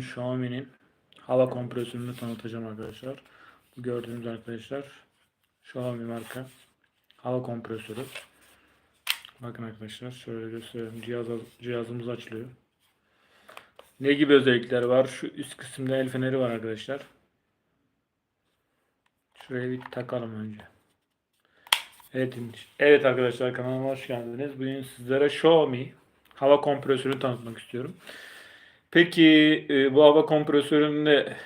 Xiaomi'nin hava kompresörünü tanıtacağım arkadaşlar. Bu gördüğünüz arkadaşlar Xiaomi marka hava kompresörü. Bakın arkadaşlar şöyle göstereyim. Cihaz, cihazımız açılıyor. Ne gibi özellikleri var? Şu üst kısımda el feneri var arkadaşlar. Şuraya bir takalım önce. Evet, evet arkadaşlar kanalıma hoş geldiniz. Bugün sizlere Xiaomi hava kompresörünü tanıtmak istiyorum. Peki e, bu hava kompresöründe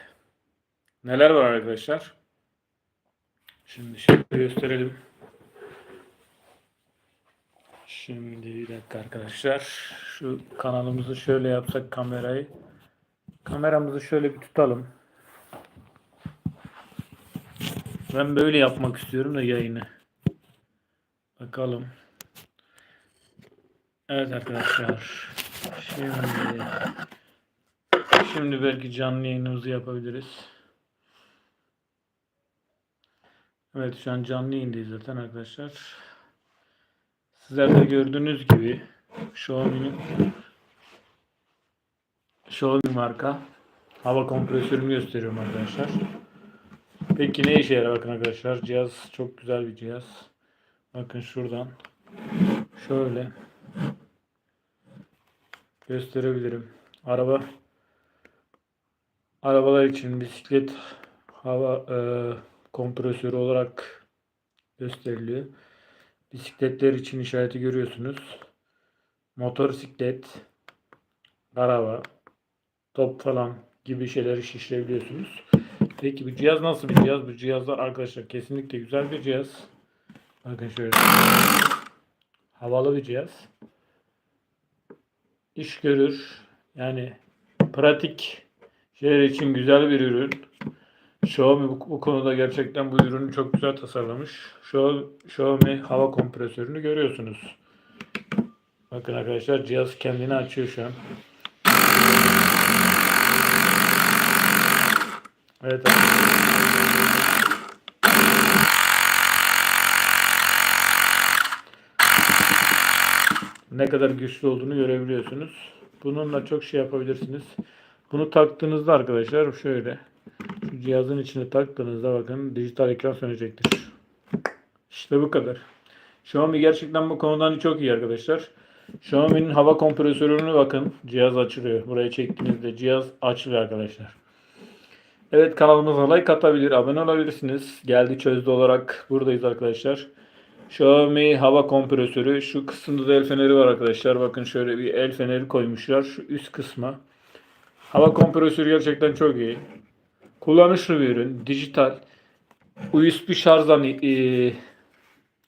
neler var arkadaşlar? Şimdi şöyle gösterelim. Şimdi bir dakika arkadaşlar. Şu kanalımızı şöyle yapsak kamerayı. Kameramızı şöyle bir tutalım. Ben böyle yapmak istiyorum da yayını. Bakalım. Evet arkadaşlar. Şimdi Şimdi belki canlı yayınımızı yapabiliriz. Evet şu an canlı yayındayız zaten arkadaşlar. Sizler de gördüğünüz gibi Xiaomi'nin Xiaomi marka hava kompresörünü gösteriyorum arkadaşlar. Peki ne işe yarar bakın arkadaşlar. Cihaz çok güzel bir cihaz. Bakın şuradan şöyle gösterebilirim. Araba arabalar için bisiklet hava e, kompresörü olarak gösteriliyor. Bisikletler için işareti görüyorsunuz. Motosiklet, araba, top falan gibi şeyleri şişirebiliyorsunuz. Peki bu cihaz nasıl bir cihaz? Bu cihazlar arkadaşlar kesinlikle güzel bir cihaz. Bakın şöyle. Havalı bir cihaz. İş görür. Yani pratik şeyler için güzel bir ürün. Xiaomi bu, bu konuda gerçekten bu ürünü çok güzel tasarlamış. Xiaomi hava kompresörünü görüyorsunuz. Bakın arkadaşlar cihaz kendini açıyor şu an. Evet. Ne kadar güçlü olduğunu görebiliyorsunuz. Bununla çok şey yapabilirsiniz. Bunu taktığınızda arkadaşlar şöyle şu cihazın içine taktığınızda bakın dijital ekran sönecektir. İşte bu kadar. Xiaomi gerçekten bu konudan çok iyi arkadaşlar. Xiaomi'nin hava kompresörünü bakın cihaz açılıyor. Buraya çektiğinizde cihaz açılıyor arkadaşlar. Evet kanalımıza like atabilir, abone olabilirsiniz. Geldi çözdü olarak buradayız arkadaşlar. Xiaomi hava kompresörü. Şu kısımda da el feneri var arkadaşlar. Bakın şöyle bir el feneri koymuşlar. Şu üst kısma. Hava kompresörü gerçekten çok iyi. Kullanışlı bir ürün. Dijital. USB şarjdan e,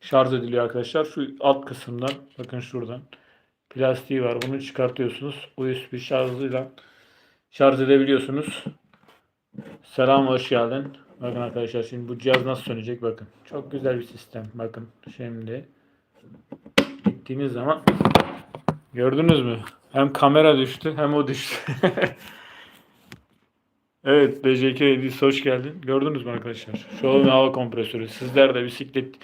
şarj ediliyor arkadaşlar. Şu alt kısımdan. Bakın şuradan. Plastiği var. Bunu çıkartıyorsunuz. USB şarjıyla şarj edebiliyorsunuz. Selam hoş geldin. Bakın arkadaşlar şimdi bu cihaz nasıl sönecek bakın. Çok güzel bir sistem. Bakın şimdi gittiğiniz zaman gördünüz mü? Hem kamera düştü hem o düştü. evet BJK Edis hoş geldin. Gördünüz mü arkadaşlar? Xiaomi hava kompresörü. Sizler de bisiklet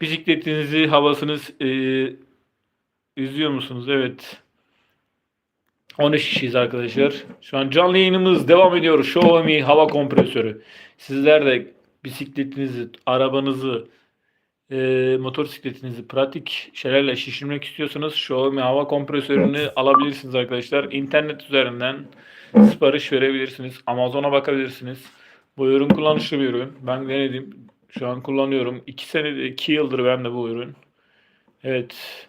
bisikletinizi havasınız e, üzüyor musunuz? Evet. 13 kişiyiz arkadaşlar. Şu an canlı yayınımız devam ediyor. Xiaomi hava kompresörü. Sizler de bisikletinizi, arabanızı, e, motosikletinizi pratik şeylerle şişirmek istiyorsanız Xiaomi hava kompresörünü alabilirsiniz arkadaşlar. İnternet üzerinden sipariş verebilirsiniz. Amazon'a bakabilirsiniz. Bu ürün kullanışlı bir ürün. Ben denedim. Şu an kullanıyorum. 2 senede 2 yıldır ben de bu ürün. Evet.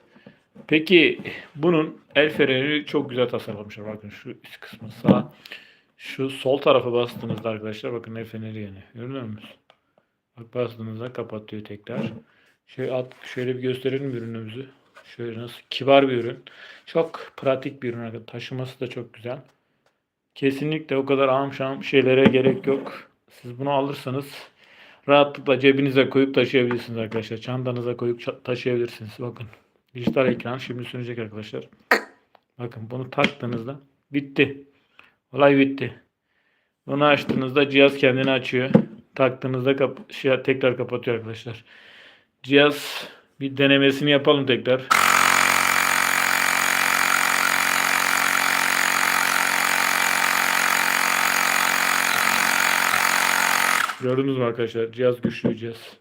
Peki bunun el freni çok güzel tasarlamışlar. Bakın şu üst kısmı sağ. Şu sol tarafa bastığınızda arkadaşlar bakın el feneri yani. Görüyor musunuz? Bak bastığınızda kapatıyor tekrar. Şöyle at, şöyle bir gösterelim ürünümüzü. Şöyle nasıl kibar bir ürün. Çok pratik bir ürün. Taşıması da çok güzel. Kesinlikle o kadar amşam şeylere gerek yok. Siz bunu alırsanız rahatlıkla cebinize koyup taşıyabilirsiniz arkadaşlar. Çantanıza koyup taşıyabilirsiniz. Bakın. Dijital ekran şimdi sönecek arkadaşlar. Bakın bunu taktığınızda bitti. Olay bitti. Bunu açtığınızda cihaz kendini açıyor. Taktığınızda kap şey, tekrar kapatıyor arkadaşlar cihaz bir denemesini yapalım tekrar. Gördünüz mü arkadaşlar? Cihaz güçlü cihaz.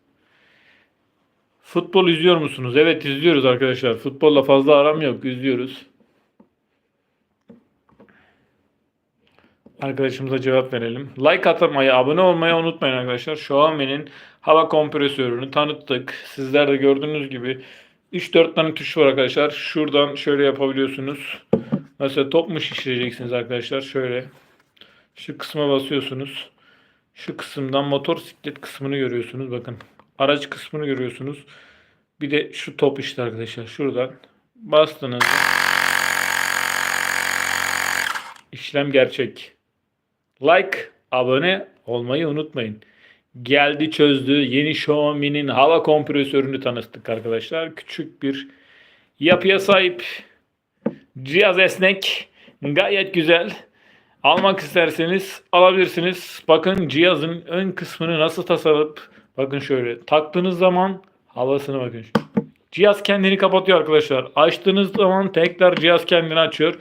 Futbol izliyor musunuz? Evet izliyoruz arkadaşlar. Futbolla fazla aram yok. İzliyoruz. Arkadaşımıza cevap verelim. Like atmayı, abone olmayı unutmayın arkadaşlar. Xiaomi'nin hava kompresörünü tanıttık. Sizler de gördüğünüz gibi 3-4 tane tuş var arkadaşlar. Şuradan şöyle yapabiliyorsunuz. Mesela top mu şişireceksiniz arkadaşlar? Şöyle. Şu kısma basıyorsunuz. Şu kısımdan motor siklet kısmını görüyorsunuz. Bakın. Araç kısmını görüyorsunuz. Bir de şu top işte arkadaşlar. Şuradan bastınız. İşlem gerçek. Like, abone olmayı unutmayın. Geldi çözdü. Yeni Xiaomi'nin hava kompresörünü tanıttık arkadaşlar. Küçük bir yapıya sahip. Cihaz esnek. Gayet güzel. Almak isterseniz alabilirsiniz. Bakın cihazın ön kısmını nasıl tasarlayıp bakın şöyle taktığınız zaman havasını bakın. Cihaz kendini kapatıyor arkadaşlar. Açtığınız zaman tekrar cihaz kendini açıyor.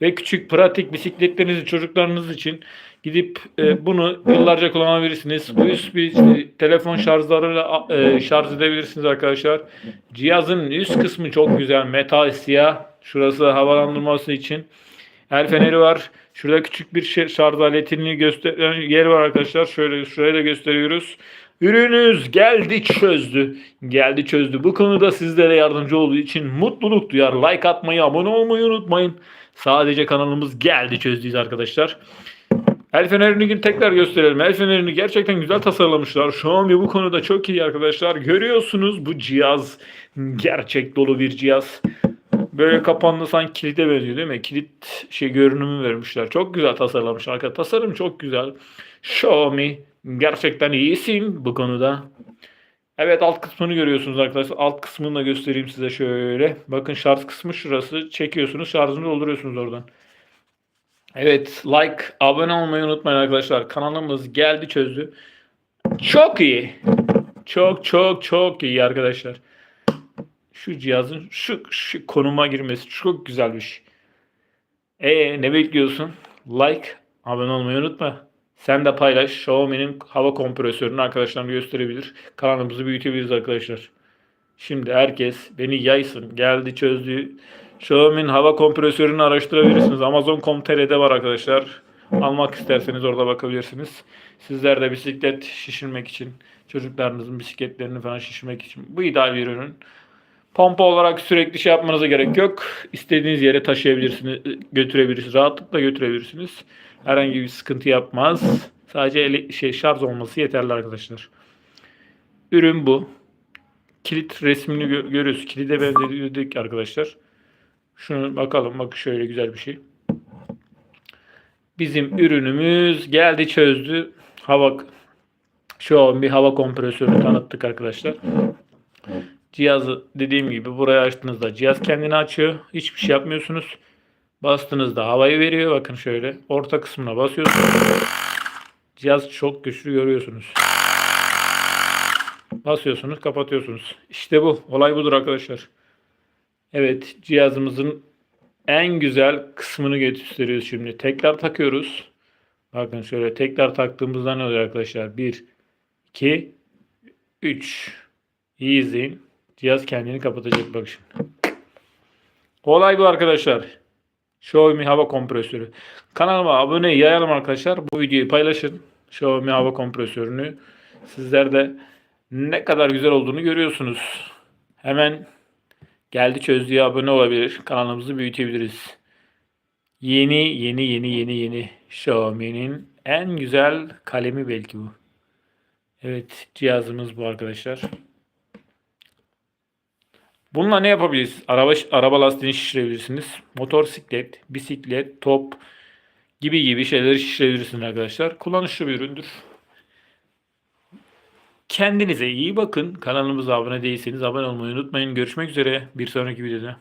Ve küçük pratik bisikletlerinizi çocuklarınız için gidip e, bunu yıllarca kullanabilirsiniz. USB e, telefon şarjlarıyla e, şarj edebilirsiniz arkadaşlar. Cihazın üst kısmı çok güzel. Metal siyah. Şurası havalandırması için. El feneri var. Şurada küçük bir şey- şarj aletini gösteren yer var arkadaşlar. Şöyle şuraya da gösteriyoruz. Ürününüz geldi çözdü. Geldi çözdü. Bu konuda sizlere yardımcı olduğu için mutluluk duyar. Like atmayı, abone olmayı unutmayın. Sadece kanalımız geldi çözdüyüz arkadaşlar. El fenerini gün tekrar gösterelim. El fenerini gerçekten güzel tasarlamışlar. Xiaomi bu konuda çok iyi arkadaşlar. Görüyorsunuz bu cihaz gerçek dolu bir cihaz. Böyle kapandı sanki kilide benziyor değil mi? Kilit şey görünümü vermişler. Çok güzel tasarlamışlar. Arkadaşlar tasarım çok güzel. Xiaomi gerçekten iyisin bu konuda. Evet alt kısmını görüyorsunuz arkadaşlar. Alt kısmını da göstereyim size şöyle. Bakın şarj kısmı şurası. Çekiyorsunuz şarjını dolduruyorsunuz oradan. Evet like abone olmayı unutmayın arkadaşlar. Kanalımız geldi çözdü. Çok iyi. Çok çok çok iyi arkadaşlar. Şu cihazın şu, şu konuma girmesi çok güzel bir şey. E ne bekliyorsun? Like, abone olmayı unutma. Sen de paylaş. Xiaomi'nin hava kompresörünü arkadaşlarına gösterebilir. Kanalımızı büyütebiliriz arkadaşlar. Şimdi herkes beni yaysın. Geldi çözdü. Xiaomi'nin hava kompresörünü araştırabilirsiniz. Amazon.com.tr'de var arkadaşlar. Almak isterseniz orada bakabilirsiniz. Sizler de bisiklet şişirmek için, çocuklarınızın bisikletlerini falan şişirmek için bu ideal bir ürün. Pompa olarak sürekli şey yapmanıza gerek yok. İstediğiniz yere taşıyabilirsiniz, götürebilirsiniz. Rahatlıkla götürebilirsiniz. Herhangi bir sıkıntı yapmaz. Sadece ele, şey şarj olması yeterli arkadaşlar. Ürün bu. Kilit resmini gö- görüyoruz. Kilide benzedik arkadaşlar. Şunu bakalım. Bak şöyle güzel bir şey. Bizim ürünümüz geldi çözdü. Hava Xiaomi hava kompresörünü tanıttık arkadaşlar. Cihazı dediğim gibi buraya açtığınızda cihaz kendini açıyor. Hiçbir şey yapmıyorsunuz. Bastığınızda havayı veriyor. Bakın şöyle orta kısmına basıyorsunuz. Cihaz çok güçlü görüyorsunuz. Basıyorsunuz, kapatıyorsunuz. İşte bu. Olay budur arkadaşlar. Evet, cihazımızın en güzel kısmını gösteriyoruz şimdi. Tekrar takıyoruz. Bakın şöyle tekrar taktığımızda ne oluyor arkadaşlar? 1 2 3 İyi izleyin. Cihaz kendini kapatacak bak şimdi. Olay bu arkadaşlar. Xiaomi hava kompresörü. Kanalıma abone yayalım arkadaşlar. Bu videoyu paylaşın. Xiaomi hava kompresörünü. Sizler de ne kadar güzel olduğunu görüyorsunuz. Hemen geldi çözdüğü abone olabilir. Kanalımızı büyütebiliriz. Yeni yeni yeni yeni yeni Xiaomi'nin en güzel kalemi belki bu. Evet cihazımız bu arkadaşlar. Bununla ne yapabiliriz? Araba araba lastiğini şişirebilirsiniz. Motosiklet, bisiklet, top gibi gibi şeyleri şişirebilirsiniz arkadaşlar. Kullanışlı bir üründür. Kendinize iyi bakın. Kanalımıza abone değilseniz abone olmayı unutmayın. Görüşmek üzere bir sonraki videoda.